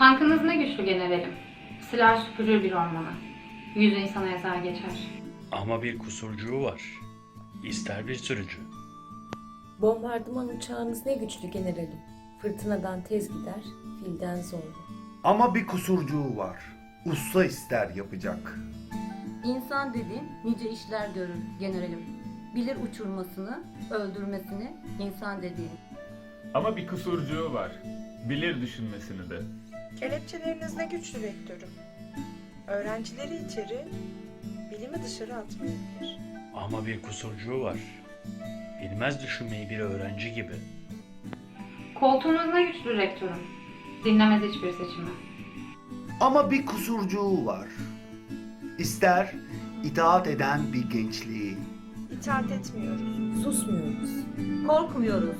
Tankınız ne güçlü generalim. Siler süpürür bir ormanı. Yüz insana ezer geçer. Ama bir kusurcuğu var. İster bir sürücü. Bombardıman uçağınız ne güçlü generalim. Fırtınadan tez gider, filden zorlu. Ama bir kusurcuğu var. Usta ister yapacak. İnsan dediğin nice işler görür generalim. Bilir uçurmasını, öldürmesini insan dediğin. Ama bir kusurcuğu var. Bilir düşünmesini de. Kelepçeleriniz ne güçlü rektörüm. Öğrencileri içeri, bilimi dışarı atmayı bilir. Ama bir kusurcuğu var. Bilmez düşünmeyi bir öğrenci gibi. Koltuğunuz ne güçlü rektörüm. Dinlemez hiçbir seçimi. Ama bir kusurcuğu var. İster itaat eden bir gençliği. İtaat etmiyoruz. Susmuyoruz. Korkmuyoruz.